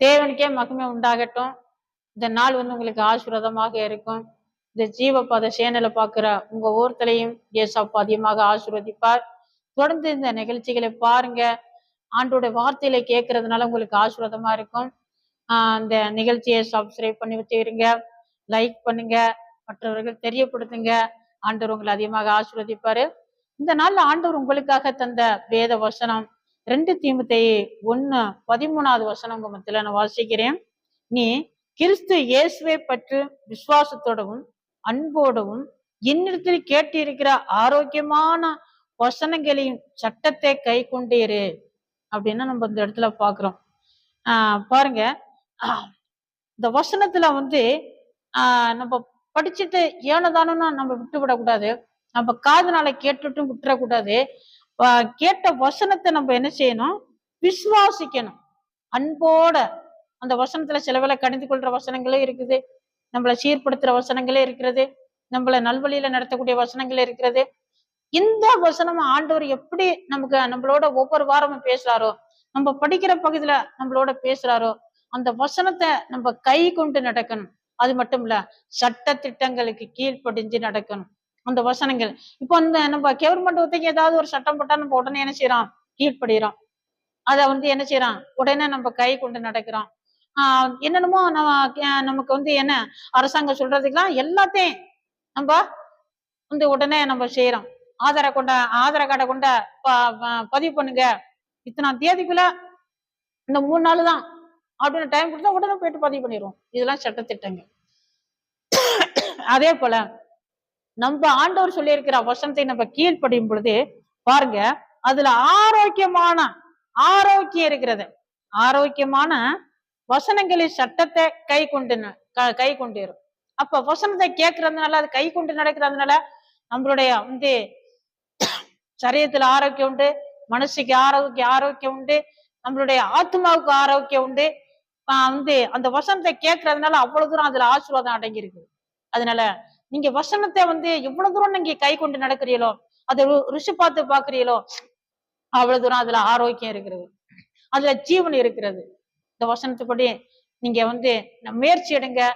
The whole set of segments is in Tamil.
தேவனுக்கே மகிமை உண்டாகட்டும். இந்த நாள் வந்து உங்களுக்கு ஆசீர்வாதமாக இருக்கும். இந்த ஜீவபாத சேனலை பார்க்குற உங்க ஒவ்வொருத்தரையும் ஏசப்பா அதிகமாக ஆசீர்வதிப்பார். தொடர்ந்து இந்த நிகழ்ச்சிகளை பாருங்க. ஆண்டோட வார்த்தையில கேட்கறதுனால உங்களுக்கு ஆசீர்வாதமா இருக்கும். அந்த இந்த நிகழ்ச்சியை சப்ஸ்கிரைப் பண்ணி வச்சுருங்க. லைக் பண்ணுங்க. மற்றவர்கள் தெரியப்படுத்துங்க. ஆண்டவர் உங்களை அதிகமாக ஆசீர்வதிப்பாரு. இந்த நாள்ல ஆண்டவர் உங்களுக்காக தந்த வேத வசனம் ரெண்டு தீமத்தை ஒண்ணு பதிமூணாவது வசனங்க உங்க நான் வாசிக்கிறேன். நீ கிறிஸ்து இயேசுவை பற்றி விசுவாசத்தோடவும் அன்போடவும் என்னிடத்தில் கேட்டிருக்கிற ஆரோக்கியமான வசனங்களையும் சட்டத்தை கை கொண்டீரு அப்படின்னு நம்ம இந்த இடத்துல பாக்குறோம். ஆஹ் பாருங்க. இந்த வசனத்துல வந்து ஆஹ் நம்ம படிச்சுட்டு ஏனதானோன்னு நம்ம விட்டு விடக்கூடாது நம்ம காதுனால கேட்டுட்டும் விட்டுறக்கூடாது. கேட்ட வசனத்தை நம்ம என்ன செய்யணும்? விசுவாசிக்கணும். அன்போட அந்த வசனத்துல சில கணிந்து கடிந்து கொள்ற வசனங்களே இருக்குது. நம்மளை சீர்படுத்துற வசனங்களே இருக்கிறது. நம்மளை நல்வழியில நடத்தக்கூடிய வசனங்களே இருக்கிறது. இந்த வசனம் ஆண்டவர் எப்படி நமக்கு நம்மளோட ஒவ்வொரு வாரமும் பேசுறாரோ நம்ம படிக்கிற பகுதியில நம்மளோட பேசுறாரோ அந்த வசனத்தை நம்ம கை கொண்டு நடக்கணும். அது மட்டும் இல்ல சட்ட திட்டங்களுக்கு கீழ்ப்படிஞ்சு நடக்கணும். அந்த வசனங்கள். இப்போ அந்த நம்ம கவர்மெண்ட் ஒத்திக்கு ஏதாவது ஒரு சட்டம் போட்டா நம்ம உடனே என்ன செய்யறோம் கீழ்ப்படுகிறோம் அதை வந்து என்ன செய்யறான்? உடனே நம்ம கை கொண்டு நடக்கிறோம் ஆஹ் என்னென்னமோ நம்ம நமக்கு வந்து என்ன அரசாங்கம் சொல்றதுக்கெல்லாம் எல்லாத்தையும் நம்ம வந்து உடனே நம்ம செய்யறோம். ஆதார கொண்ட ஆதார கார்டை கொண்ட ப- பதிவு பண்ணுங்க. இத்தனாம் தேதிக்குள்ள இந்த மூணு நாள் தான் அப்படின்னு டைம் கொடுத்தா உடனே போயிட்டு பதிவு பண்ணிடுவோம். இதெல்லாம் சட்டத்திட்டங்கள். அதே போல நம்ம ஆண்டவர் சொல்லியிருக்கிற வசனத்தை நம்ம கீழ்ப்படியும் பொழுது பாருங்க அதுல ஆரோக்கியமான ஆரோக்கியம் இருக்கிறது. ஆரோக்கியமான வசனங்களின் சட்டத்தை கை கொண்டு ந- க- கை கொண்டிரும். அப்ப வசனத்தை கேட்கறதுனால அது கை கொண்டு நடக்கிறதுனால நம்மளுடைய வந்து சரீரத்துல ஆரோக்கியம் உண்டு மனசுக்கு ஆரோக்கிய ஆரோக்கியம் உண்டு நம்மளுடைய ஆத்மாவுக்கு ஆரோக்கியம் உண்டு. வந்து அந்த வசனத்தை கேட்கறதுனால அவ்வளவு தூரம் அதுல ஆசீர்வாதம் அடங்கி இருக்குது அதனால நீங்க வசனத்தை வந்து எவ்வளவு தூரம் நீங்க கை கொண்டு நடக்கிறீங்களோ அதை ரு- ருசி பார்த்து பாக்குறீங்களோ அவ்வளவு தூரம் அதுல ஆரோக்கியம் இருக்கிறது. அதுல ஜீவன் இருக்கிறது. இந்த வசனத்துப்படி நீங்க வந்து முயற்சி எடுங்க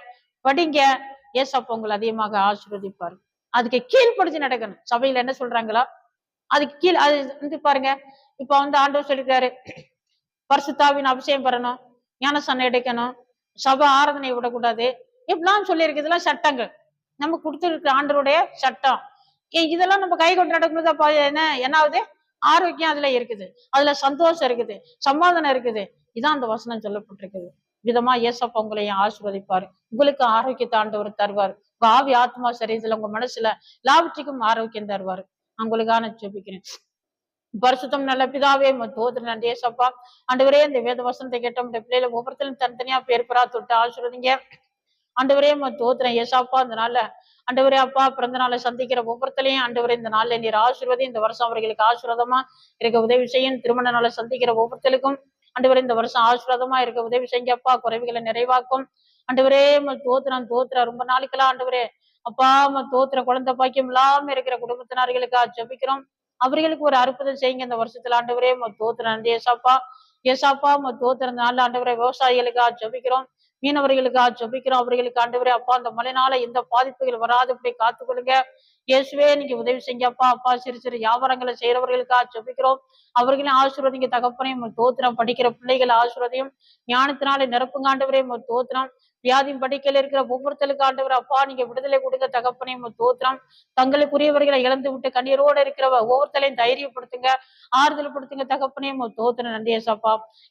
படிங்க. ஏசப்பா உங்களை அதிகமாக ஆசீர்வதிப்பாரு. அதுக்கு கீழ்படிச்சு நடக்கணும். சபையில என்ன சொல்றாங்களோ அதுக்கு கீழ் அது வந்து பாருங்க. இப்ப வந்து ஆண்டவர் சொல்லிருக்காரு பரிசுத்தாவின் அபிஷேகம் பெறணும் ஞானசன்னை எடுக்கணும் சபை ஆராதனை விடக்கூடாது. இப்படிலாம் சொல்லியிருக்கு. இதெல்லாம் சட்டங்கள். நம்ம கொடுத்துருக்க ஆண்டருடைய சட்டம். ஏன் இதெல்லாம் நம்ம கை கொண்டு நடக்கும்போது என்ன என்ன ஆகுது? ஆரோக்கியம் அதுல இருக்குது. அதுல சந்தோஷம் இருக்குது. சமாதானம் இருக்குது. இதான் அந்த வசனம் சொல்லப்பட்டிருக்குது. விதமா ஏசப்பா உங்களையும் ஆசிர்வதிப்பாரு. உங்களுக்கு ஆரோக்கியத்தை ஆண்டவர் தருவார். காவி ஆத்மா சரீரத்துல உங்க மனசுல எல்லாவற்றுக்கும் ஆரோக்கியம் தருவாரு. உங்களுக்கான உங்களுக்காக ஜெபிக்கிறேன். பரிசுத்தம் நல்ல பிதாவே தோதிர நன்றி ஏசப்பா ஆண்டவரே இந்த வேத வசனத்தை கேட்டோம். இந்த பிள்ளைகளை ஒவ்வொருத்தரும் தனித்தனியா பேர் பெறா தொட்டு ஆசீர்வதிங்க. ஆண்டவரே தோத்துறேன் ஏசாப்பா இந்த நாள்ல. ஆண்டவரே அப்பா பிறந்த நாளை சந்திக்கிற ஒவ்வொருத்தலையும் ஆண்டவரே இந்த நாள்ல நீர் ஆசீர்வதி இந்த வருஷம் அவர்களுக்கு ஆசீர்வாதமா இருக்க உதவி செய்யும். திருமண நாளை சந்திக்கிற ஒவ்வொருத்தருக்கும் ஆண்டவரே இந்த வருஷம் ஆசீர்வாதமா இருக்க உதவி செய்யுங்கப்பா குறைவுகளை நிறைவாக்கும். ஆண்டவரே தோத்துறான் தோத்துற ரொம்ப நாளைக்கெல்லாம் ஆண்டவரே அப்பா அம்மா தோத்துற குழந்தை பாக்கியம் இல்லாம இருக்கிற குடும்பத்தினர்களுக்கா ஜபிக்கிறோம். அவர்களுக்கு ஒரு அற்புதம் செய்யுங்க இந்த வருஷத்துல. ஆண்டவரே தோத்திர நன்றி ஏசாப்பா ஏசாப்பா தோத்திர நாள் ஆண்டவரே விவசாயிகளுக்கா ஜபிக்கிறோம். மீனவர்களுக்காக ஜபிக்கிறோம். அவர்களுக்கு ஆண்டவரே அப்பா அந்த மழைனால எந்த பாதிப்புகள் வராதபடி காத்துக்கொள்ளுங்க. இயேசுவே நீங்க உதவி செய்யுங்க. அப்பா அப்பா சிறு சிறு வியாபாரங்களை செய்யறவர்களுக்காக ஜபிக்கிறோம். அவர்களையும் ஆசீர்வதிங்க. தகப்பனையும் தோத்திரம். படிக்கிற பிள்ளைகளை ஆசீர்வதியும். ஞானத்தினாலே நிரப்புங்காண்டவரையும் தோத்திரம். வியாதியும் படிக்கையில இருக்கிற ஒவ்வொருத்தருக்கு ஆண்டவர் அப்பா நீங்க விடுதலை கொடுங்க தகப்பனையும் தோத்திரம் தங்களுக்குரியவர்களை இழந்து விட்டு கண்ணீரோட இருக்கிற ஒவ்வொருத்தரையும் தைரியப்படுத்துங்க ஆறுதல் படுத்துங்க தகப்பனையும் தோத்திரம் நன்றி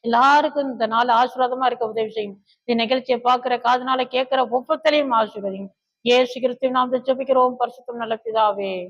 எல்லாருக்கும் இந்த நாள் ஆசீர்வாதமா இருக்க உதவி செய்யும். இந்த நிகழ்ச்சியை பாக்குற காதனால கேட்கிற ஒவ்வொருத்தரையும் ஆசீர்வதியும். ஏசு கிறிஸ்துவின் நாம் ஜபிக்கிறோம். பரிசுத்தம் நல்ல பிதாவே.